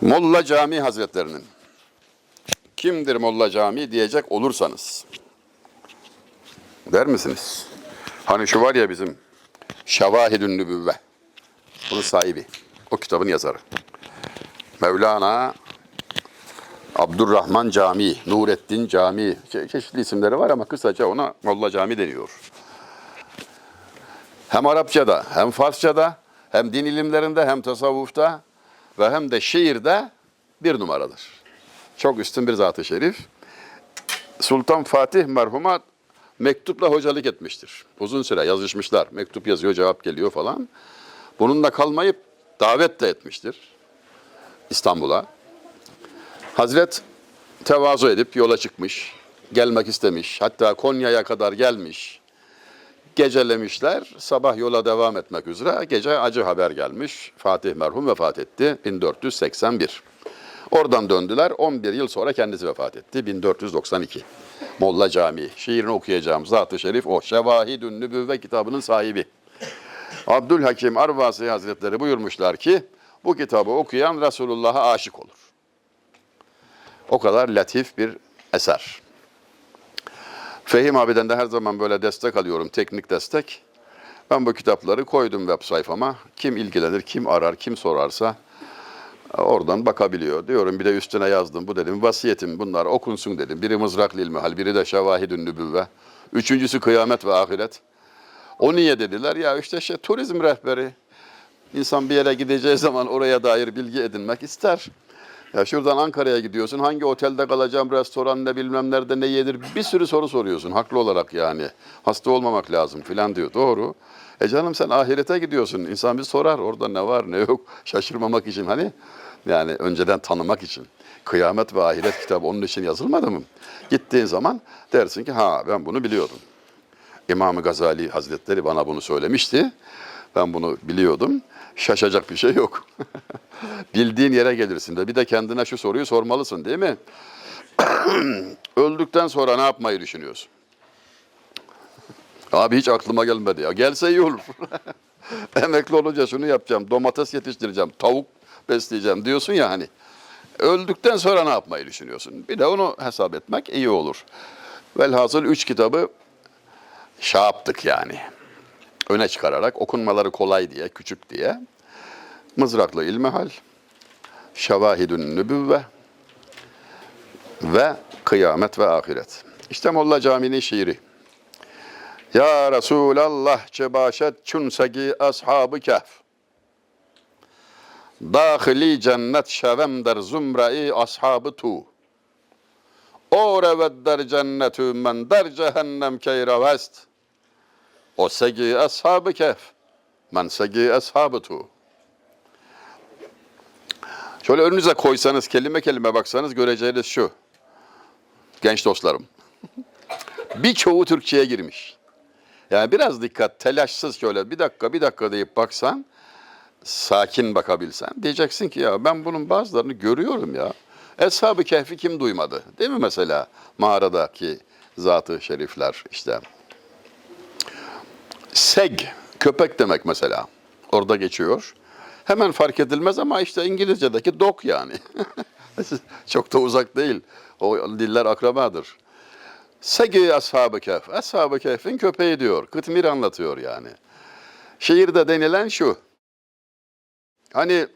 Molla Cami Hazretlerinin kimdir Molla Cami diyecek olursanız der misiniz? Hani şu var ya bizim Şevahidün Nübüvve. Bunun sahibi. O kitabın yazarı. Mevlana Abdurrahman Camii, Nurettin Camii. Çe- çeşitli isimleri var ama kısaca ona Molla Cami deniyor. Hem Arapçada, hem Farsçada, hem din ilimlerinde, hem tasavvufta ve hem de şiirde bir numaradır. Çok üstün bir zat-ı şerif. Sultan Fatih merhuma mektupla hocalık etmiştir. Uzun süre yazışmışlar. Mektup yazıyor, cevap geliyor falan. Bununla kalmayıp davet de etmiştir İstanbul'a. Hazret tevazu edip yola çıkmış, gelmek istemiş. Hatta Konya'ya kadar gelmiş. Gecelemişler, sabah yola devam etmek üzere. Gece acı haber gelmiş. Fatih merhum vefat etti 1481. Oradan döndüler. 11 yıl sonra kendisi vefat etti 1492. Molla Camii. Şiirini okuyacağım. Zat-ı Şerif o. Şevahidün Nübüvve kitabının sahibi. Abdülhakim Arvasi Hazretleri buyurmuşlar ki bu kitabı okuyan Resulullah'a aşık olur. O kadar latif bir eser. Fehim abiden de her zaman böyle destek alıyorum, teknik destek. Ben bu kitapları koydum web sayfama. Kim ilgilenir, kim arar, kim sorarsa oradan bakabiliyor. Diyorum bir de üstüne yazdım. Bu dedim vasiyetim bunlar okunsun dedim. Biri mızraklı ilmihal, biri de şevahidün nübüvve. Üçüncüsü kıyamet ve ahiret. O niye dediler? Ya işte şey, turizm rehberi. İnsan bir yere gideceği zaman oraya dair bilgi edinmek ister. Ya şuradan Ankara'ya gidiyorsun. Hangi otelde kalacağım, restoran ne bilmem nerede ne yenir bir sürü soru soruyorsun. Haklı olarak yani. Hasta olmamak lazım filan diyor. Doğru. E canım sen ahirete gidiyorsun. İnsan bir sorar orada ne var ne yok. Şaşırmamak için hani. Yani önceden tanımak için. Kıyamet ve ahiret kitabı onun için yazılmadı mı? Gittiğin zaman dersin ki ha ben bunu biliyordum. İmam Gazali Hazretleri bana bunu söylemişti. Ben bunu biliyordum. Şaşacak bir şey yok. Bildiğin yere gelirsin de bir de kendine şu soruyu sormalısın değil mi? Öldükten sonra ne yapmayı düşünüyorsun? Abi hiç aklıma gelmedi ya. Gelse iyi olur. Emekli olunca şunu yapacağım. Domates yetiştireceğim. Tavuk besleyeceğim diyorsun ya hani. Öldükten sonra ne yapmayı düşünüyorsun? Bir de onu hesap etmek iyi olur. Velhasıl üç kitabı şey yaptık yani. Öne çıkararak okunmaları kolay diye, küçük diye. Mızraklı İlmihal, Şevahidün Nübüvve ve Kıyamet ve Ahiret. İşte Molla Camii'nin şiiri. Ya Resulallah cebaşet çunsegi ashabı kehf. Dahili cennet şevem der zümre-i ashabı tu. O revet der cennetü men der cehennem keyrevest. O segi ashabı kehf. Men segi ashabı tu. Şöyle önünüze koysanız, kelime kelime baksanız göreceğiniz şu. Genç dostlarım. Birçoğu Türkçe'ye girmiş. Yani biraz dikkat, telaşsız şöyle bir dakika, bir dakika deyip baksan, sakin bakabilsen, diyeceksin ki ya ben bunun bazılarını görüyorum ya. Eshab-ı Kehf'i kim duymadı? Değil mi mesela mağaradaki zatı şerifler işte. Seg, köpek demek mesela. Orada geçiyor. Hemen fark edilmez ama işte İngilizce'deki dog yani. Çok da uzak değil. O diller akrabadır. Segi Ashab-ı Kehf. Ashab-ı Kehf'in köpeği diyor. Kıtmir anlatıyor yani. Şiirde denilen şu. Hani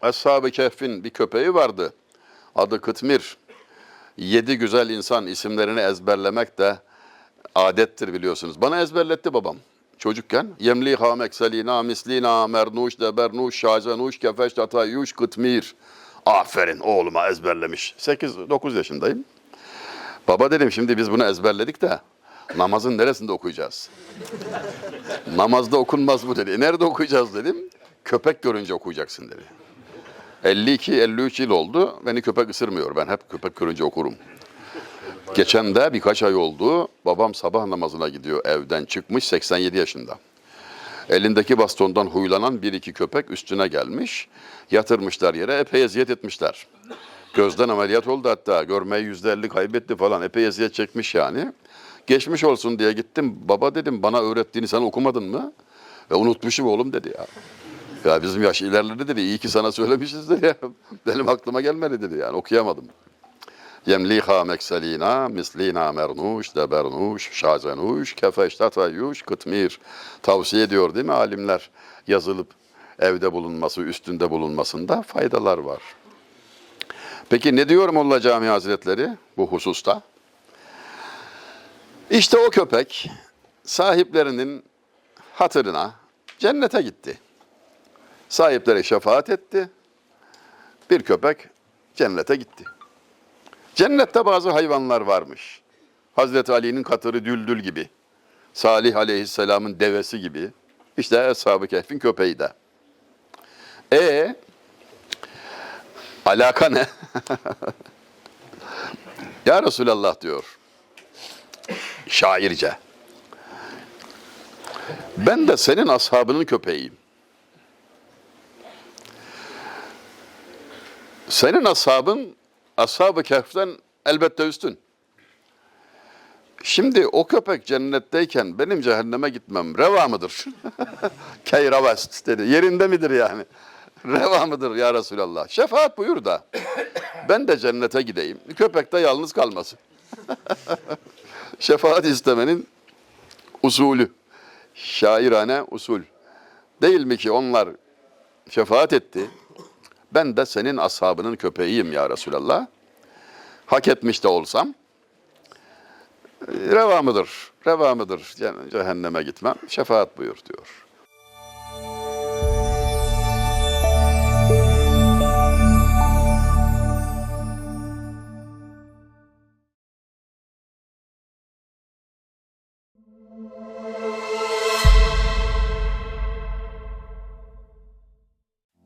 Ashab-ı Kehf'in bir köpeği vardı. Adı Kıtmir. Yedi güzel insan isimlerini ezberlemek de adettir biliyorsunuz. Bana ezberletti babam çocukken. Yemli hamek selina mislina mernuş debernuş şazenuş kefeş tatayuş kıtmir. Aferin oğluma ezberlemiş. 8-9 yaşındayım. Baba dedim şimdi biz bunu ezberledik de namazın neresinde okuyacağız? Namazda okunmaz bu dedi. E, nerede okuyacağız dedim. Köpek görünce okuyacaksın dedi. 52-53 yıl oldu. Beni köpek ısırmıyor. Ben hep köpek görünce okurum. Geçen de birkaç ay oldu. Babam sabah namazına gidiyor evden çıkmış 87 yaşında. Elindeki bastondan huylanan bir iki köpek üstüne gelmiş. Yatırmışlar yere epey eziyet etmişler. Gözden ameliyat oldu hatta. Görmeyi yüzde elli kaybetti falan. Epey eziyet çekmiş yani. Geçmiş olsun diye gittim. Baba dedim bana öğrettiğini sen okumadın mı? Ve unutmuşum oğlum dedi ya. Ya bizim yaş ilerledi dedi. İyi ki sana söylemişizdir ya. Benim aklıma gelmedi dedi yani okuyamadım. Yemliha mekselina, mislina mernuş, debernuş, şazenuş, kefeştatayuş, kıtmir. Tavsiye ediyor değil mi alimler? Yazılıp evde bulunması, üstünde bulunmasında faydalar var. Peki ne diyor Molla Cami Hazretleri bu hususta? İşte o köpek sahiplerinin hatırına cennete gitti. Sahipleri şefaat etti. Bir köpek cennete gitti. Cennette bazı hayvanlar varmış. Hazreti Ali'nin katırı düldül gibi. Salih aleyhisselamın devesi gibi. İşte Eshab-ı Kehf'in köpeği de. E alaka ne? ya Resulallah diyor. Şairce. Ben de senin ashabının köpeğiyim. Senin ashabın ashab-ı kehften elbette üstün. Şimdi o köpek cennetteyken benim cehenneme gitmem reva mıdır? Keyravest dedi. Yerinde midir yani? Reva mıdır ya Resulallah? Şefaat buyur da. Ben de cennete gideyim. Köpek de yalnız kalmasın. Şefaat istemenin usulü. Şairane usul. Değil mi ki onlar şefaat etti. Ben de senin ashabının köpeğiyim ya Resulallah. Hak etmiş de olsam e, reva mıdır? Reva cehenneme gitmem. Şefaat buyur diyor.